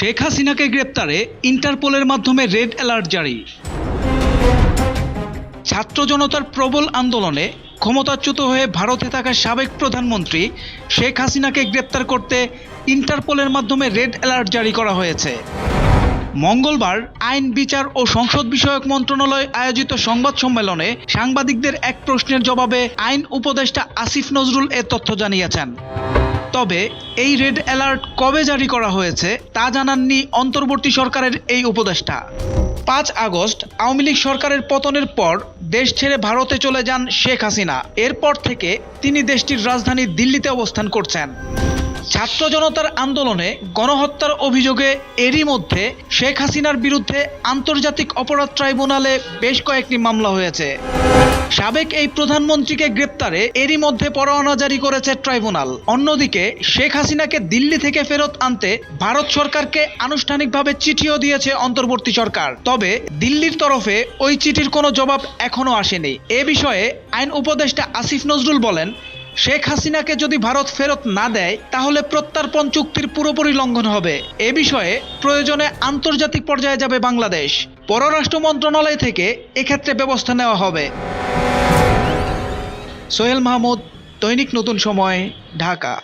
শেখ হাসিনাকে গ্রেপ্তারে ইন্টারপোলের মাধ্যমে red alert জারি। ছাত্র জনতার প্রবল আন্দোলনে ক্ষমতাচ্যুত হয়ে ভারতে থাকা সাবেক প্রধানমন্ত্রী শেখ হাসিনাকে গ্রেপ্তার করতে ইন্টারপোলের মাধ্যমে রেড অ্যালার্ট জারি করা হয়েছে। মঙ্গলবার আইন, বিচার ও সংসদ বিষয়ক মন্ত্রণালয় আয়োজিত সংবাদ সম্মেলনে সাংবাদিকদের এক প্রশ্নের জবাবে আইন উপদেষ্টা আসিফ নজরুল এ তথ্য জানিয়েছেন। তবে এই রেড অ্যালার্ট কবে জারি করা হয়েছে তা জানাননি অন্তর্বর্তী সরকারের এই উপদেষ্টা। পাঁচ আগস্ট আওয়ামী লীগ সরকারের পতনের পর দেশ ছেড়ে ভারতে চলে যান শেখ হাসিনা। এরপর থেকে তিনি দেশটির রাজধানী দিল্লিতে অবস্থান করছেন। ছাত্র জনতার আন্দোলনে গণহত্যার অভিযোগে এরই মধ্যে শেখ হাসিনার বিরুদ্ধে আন্তর্জাতিক অপরাধ ট্রাইব্যুনালে বেশ কয়েকটি মামলা হয়েছে। সাবেক এই প্রধানমন্ত্রীকে গ্রেপ্তারে এরই মধ্যে পরোয়ানা জারি করেছে ট্রাইব্যুনাল। অন্যদিকে শেখ হাসিনাকে দিল্লি থেকে ফেরত আনতে ভারত সরকারকে আনুষ্ঠানিকভাবে চিঠিও দিয়েছে অন্তর্বর্তী সরকার। তবে দিল্লির তরফে ওই চিঠির কোনো জবাব এখনও আসেনি। এ বিষয়ে আইন উপদেষ্টা আসিফ নজরুল বলেন শেখ হাসিনাকে যদি ভারত ফেরত না দেয়, তাহলে প্রত্যর্পণ চুক্তির পুরোপুরি লঙ্ঘন হবে। এ বিষয়ে প্রয়োজনে আন্তর্জাতিক পর্যায়ে যাবে বাংলাদেশ। পররাষ্ট্র মন্ত্রণালয় থেকে এক্ষেত্রে ব্যবস্থা নেওয়া হবে। সোহেল মাহমুদ, দৈনিক নতুন সময়, ঢাকা।